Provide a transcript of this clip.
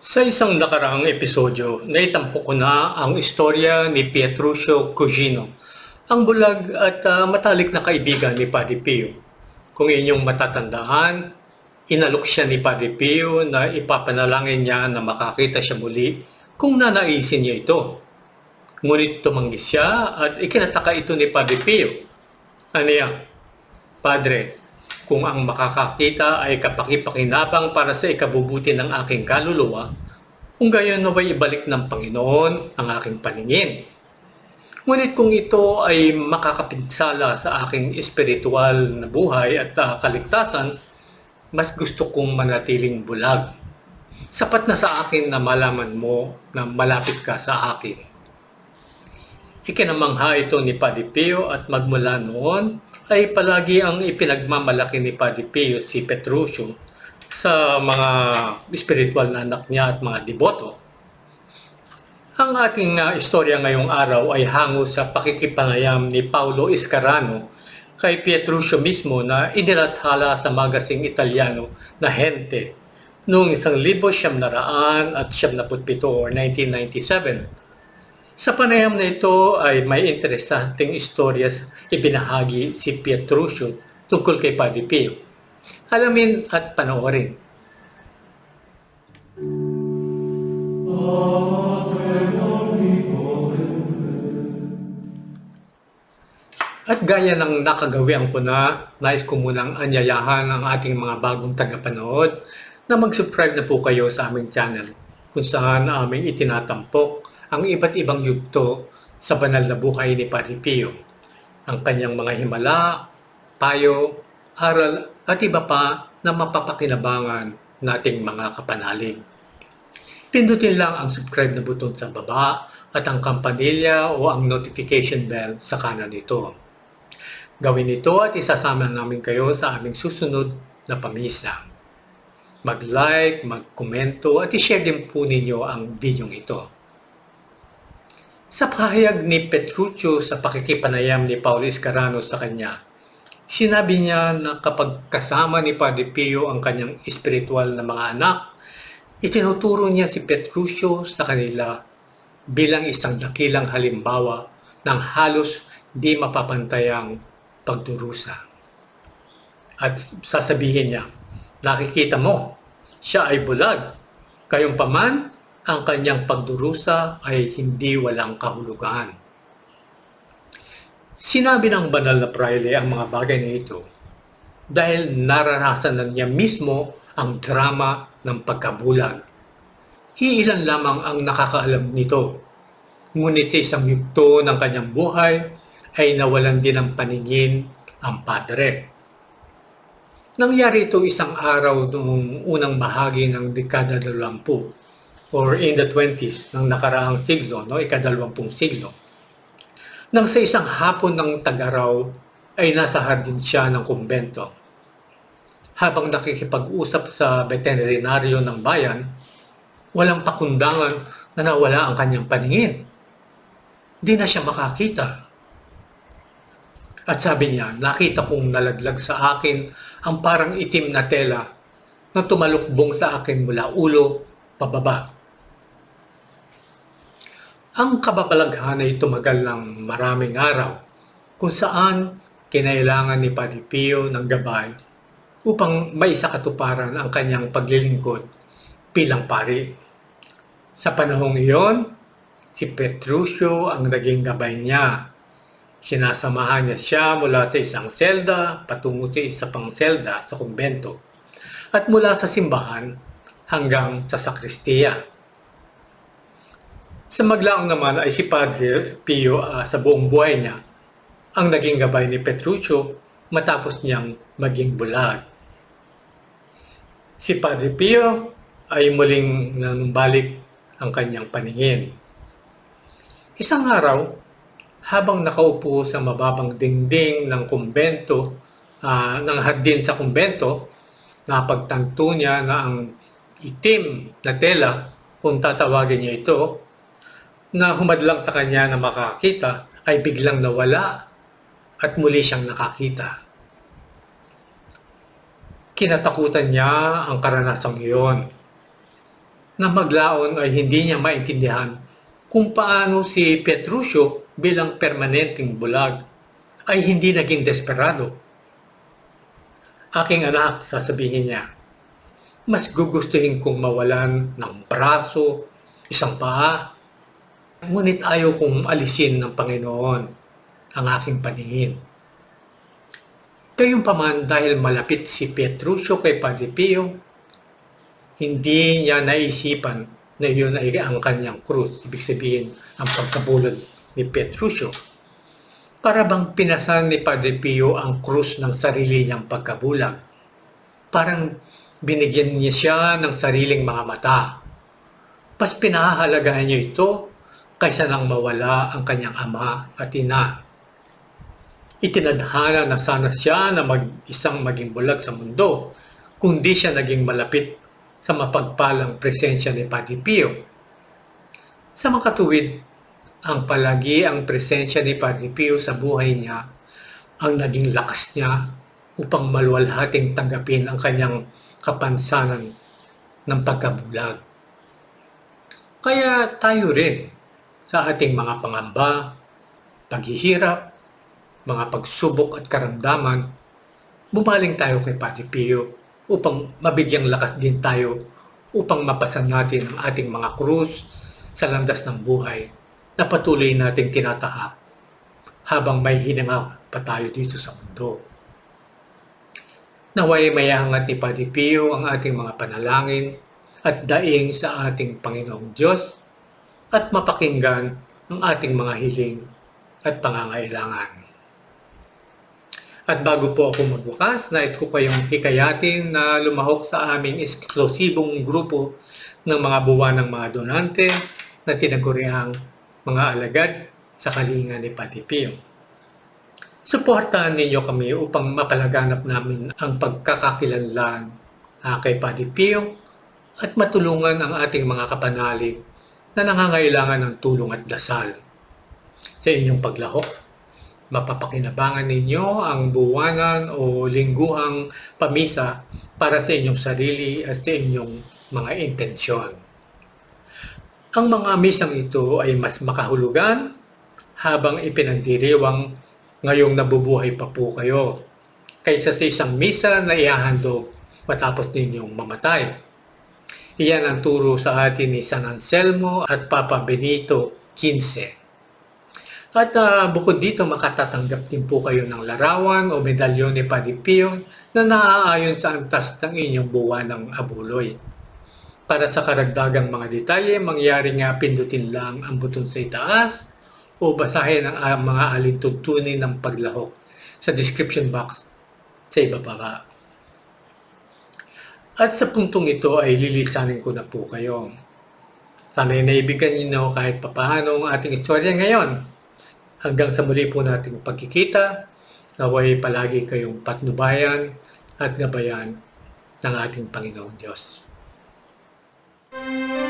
Sa isang nakaraang episodyo, naitampo ko na ang istorya ni Pietruccio Cugino, ang bulag at ah, matalik na kaibigan ni Padre Pio. Kung inyong matatandaan, inalok siya ni Padre Pio na ipapanalangin niya na makakita siya muli kung nanaisin niya ito. Ngunit tumanggi siya at ikinataka ito ni Padre Pio. Ano yan? Padre, kung ang makakakita ay kapakipakinabang para sa ikabubuti ng aking kaluluwa, kung gayon naway ibalik ng Panginoon ang aking paningin. Ngunit kung ito ay makakapinsala sa aking espiritual na buhay at ah, kaligtasan, mas gusto kong manatiling bulag. Sapat na sa akin na malaman mo na malapit ka sa akin. Ikinamangha ito ni Padre Pio at magmula noon ay palagi ang ipinagmamalaki ni Padre Pio si Petruccio sa mga spiritual na anak niya at mga deboto. Ang ating uh, istorya ngayong araw ay hango sa pakikipanayam ni Paulo Iscarano kay Petruccio mismo na inilathala sa magasing Italiano na Gente noong isang libo siyam naraan at siyam naput pito or 1997 sa panayam na ito ay may interesanting istoryas ibinahagi si Pietruccio tungkol kay Padre Pio. Alamin at panoorin. At gaya ng nakagawian ko na, nais ko munang anyayahan ang ating mga bagong tagapanood na mag-subscribe na po kayo sa aming channel kung saan aming itinatampok ang iba't ibang yugto sa banal na buhay ni Padre Pio. Ang kanyang mga himala, payo, aral at iba pa na mapapakinabangan nating mga kapanalig. Pindutin lang ang subscribe na button sa baba at ang kampanilya o ang notification bell sa kanan nito. Gawin ito at isasama namin kayo sa aming susunod na pamisa. Mag-like, mag-komento at i-share din po ninyo ang video ito. Sa pahayag ni Petruccio sa pakikipanayam ni Paulo Iscarano sa kanya, sinabi niya na kapag kasama ni Padre Pio ang kanyang espiritual na mga anak, itinuturo niya si Petruccio sa kanila bilang isang dakilang halimbawa ng halos di mapapantayang pagdurusa. At sasabihin niya, nakikita mo, siya ay bulag. Kayong paman, ang kanyang pagdurusa ay hindi walang kahulugan. Sinabi ng banal na praile ang mga bagay na ito dahil naranasan na niya mismo ang drama ng pagkabulag. Iilan lamang ang nakakaalam nito. Ngunit sa isang yugto ng kanyang buhay ay nawalan din ng paningin ang padre. Nangyari ito isang araw noong unang bahagi ng dekada 20 or in the 20s ng nakaraang siglo, no, ikadalawampung siglo. Nang sa isang hapon ng tag-araw ay nasa hardin siya ng kumbento. Habang nakikipag-usap sa veterinaryo ng bayan, walang pakundangan na nawala ang kanyang paningin. Di na siya makakita. At sabi niya, nakita kong nalaglag sa akin ang parang itim na tela na tumalukbong sa akin mula ulo pababa. Ang kababalaghan ay tumagal ng maraming araw kung saan kinailangan ni Padre Pio ng gabay upang may sa katuparan ang kanyang paglilingkod bilang pari. Sa panahong iyon, si Petruccio ang naging gabay niya. Sinasamahan niya siya mula sa isang selda patungo sa isa pang selda sa kumbento at mula sa simbahan hanggang sa sakristiya. Sa maglaong naman ay si Padre Pio uh, sa buong buhay niya ang naging gabay ni Petruccio matapos niyang maging bulag. Si Padre Pio ay muling nanumbalik ang kanyang paningin. Isang araw, habang nakaupo sa mababang dingding ng kumbento, uh, ng hardin sa kumbento, napagtanto niya na ang itim na tela, kung tatawagin niya ito, na humadlang sa kanya na makakita ay biglang nawala at muli siyang nakakita. Kinatakutan niya ang karanasang iyon. na maglaon ay hindi niya maintindihan kung paano si Petrucio bilang permanenteng bulag ay hindi naging desperado. Aking anak, sasabihin niya, mas gugustuhin kong mawalan ng braso, isang paa, ngunit ayaw kong alisin ng Panginoon ang aking paningin. Gayunpaman dahil malapit si Petrucio kay Padre Pio, hindi niya naisipan na yun ay ang kanyang krus. Ibig sabihin, ang pagkabulod ni Petrucio. Para bang pinasan ni Padre Pio ang krus ng sarili niyang pagkabulag. Parang binigyan niya siya ng sariling mga mata. Pas pinahahalagaan niya ito kaysa nang mawala ang kanyang ama at ina. Itinadhana na sana siya na mag-isang maging bulag sa mundo, kundi siya naging malapit sa mapagpalang presensya ni Padre Pio. Sa makatuwid, ang palagi ang presensya ni Padre Pio sa buhay niya ang naging lakas niya upang maluwalhating tanggapin ang kanyang kapansanan ng pagkabulag. Kaya tayo rin sa ating mga pangamba, paghihirap, mga pagsubok at karamdaman, bumaling tayo kay Padre Pio upang mabigyang lakas din tayo upang mapasan natin ang ating mga krus sa landas ng buhay na patuloy nating tinatahak habang may hinanga pa tayo dito sa mundo. Naway mayangat ni Padre Pio ang ating mga panalangin at daing sa ating Panginoong Diyos at mapakinggan ang ating mga hiling at pangangailangan. At bago po ako magbukas, nais ko kayong hikayatin na lumahok sa aming eksklusibong grupo ng mga buwan ng mga donante na tinaguriang mga alagad sa kalinga ni Pati Pio. Suportahan ninyo kami upang mapalaganap namin ang pagkakakilanlan uh, kay Padi Pio at matulungan ang ating mga kapanalig na nangangailangan ng tulong at dasal sa inyong paglahok mapapakinabangan ninyo ang buwanan o lingguhang pamisa para sa inyong sarili at sa inyong mga intensyon. Ang mga misang ito ay mas makahulugan habang ipinagdiriwang ngayong nabubuhay pa po kayo kaysa sa isang misa na ihahandog matapos ninyong mamatay. Iyan ang turo sa atin ni San Anselmo at Papa Benito XV. At uh, bukod dito, makatatanggap din po kayo ng larawan o medalyon ni Padre Pio na naaayon sa antas ng inyong buwan ng abuloy. Para sa karagdagang mga detalye, mangyari nga pindutin lang ang buton sa itaas o basahin ang uh, mga alintuntunin ng paglahok sa description box sa ibababa. At sa puntong ito ay lilisanin ko na po kayo. Sana'y naibigan niyo kahit papaano ang ating istorya ngayon Hanggang sa muli po nating pagkikita, naway palagi kayong patnubayan at gabayan ng ating Panginoon Diyos. Thank